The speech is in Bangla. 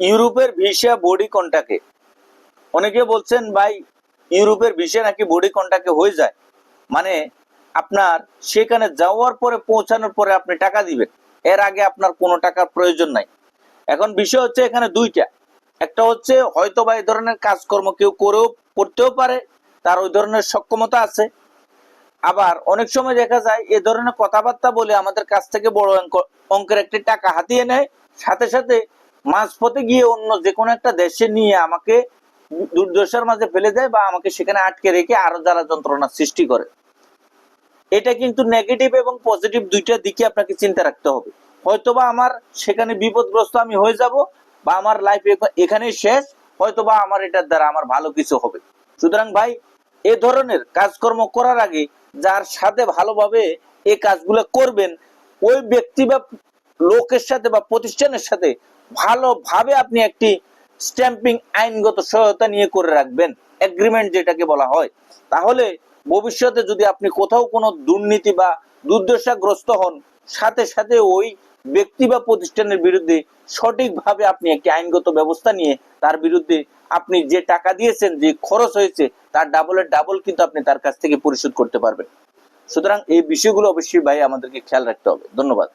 ইউরোপের ভিসা বডি কন্টাকে? অনেকে বলছেন, ভাই, ইউরোপের ভিসা নাকি বডি কন্টাকে হয়ে যায়? মানে আপনার সেখানে যাওয়ার পরে, পৌঁছানোর পরে আপনি টাকা দিবেন। এর আগে আপনার কোনো টাকার প্রয়োজন নাই। এখন বিষয় হচ্ছে এখানে দুইটা। একটা হচ্ছে, হয়তো বা এই ধরনের কাজকর্ম কেউ করেও করতেও পারে, তার ওই ধরনের সক্ষমতা আছে। আবার অনেক সময় দেখা যায়, এ ধরনের কথাবার্তা বলে আমাদের কাছ থেকে বড় অঙ্ক- অঙ্কের একটি টাকা হাতিয়ে নেয়, সাথে সাথে মাঝপথে গিয়ে অন্য যে কোনো একটা দেশে নিয়ে আমাকে দুর্দশার মাঝে ফেলে দেয় বা আমাকে সেখানে আটকে রেখে আরও যারা যন্ত্রণা সৃষ্টি করে। এটা কিন্তু নেগেটিভ এবং পজিটিভ দুইটা দিকে আপনাকে চিন্তা রাখতে হবে। হয়তোবা আমার সেখানে বিপদগ্রস্ত আমি হয়ে যাব বা আমার লাইফ এখানেই শেষ, হয়তোবা আমার এটার দ্বারা আমার ভালো কিছু হবে। সুতরাং ভাই, এ ধরনের কাজকর্ম করার আগে যার সাথে ভালোভাবে এই কাজগুলো করবেন, ওই ব্যক্তি বা লোকের সাথে বা প্রতিষ্ঠানের সাথে ভালোভাবে আপনি একটি স্ট্যাম্পিং আইনগত সহায়তা নিয়ে করে রাখবেন এগ্রিমেন্ট যেটাকে বলা হয়। তাহলে ভবিষ্যতে যদি আপনি কোথাও কোনো দুর্নীতি বা দুর্দশাগ্রস্ত হন, সাথে সাথে ওই ব্যক্তি বা প্রতিষ্ঠানের বিরুদ্ধে সঠিকভাবে আপনি একটি আইনগত ব্যবস্থা নিয়ে তার বিরুদ্ধে আপনি যে টাকা দিয়েছেন, যে খরচ হয়েছে, তার ডাবলের ডাবল কিন্তু আপনি তার কাছ থেকে পরিশোধ করতে পারবেন। সুতরাং এই বিষয়গুলো অবশ্যই ভাই আমাদেরকে খেয়াল রাখতে হবে। ধন্যবাদ।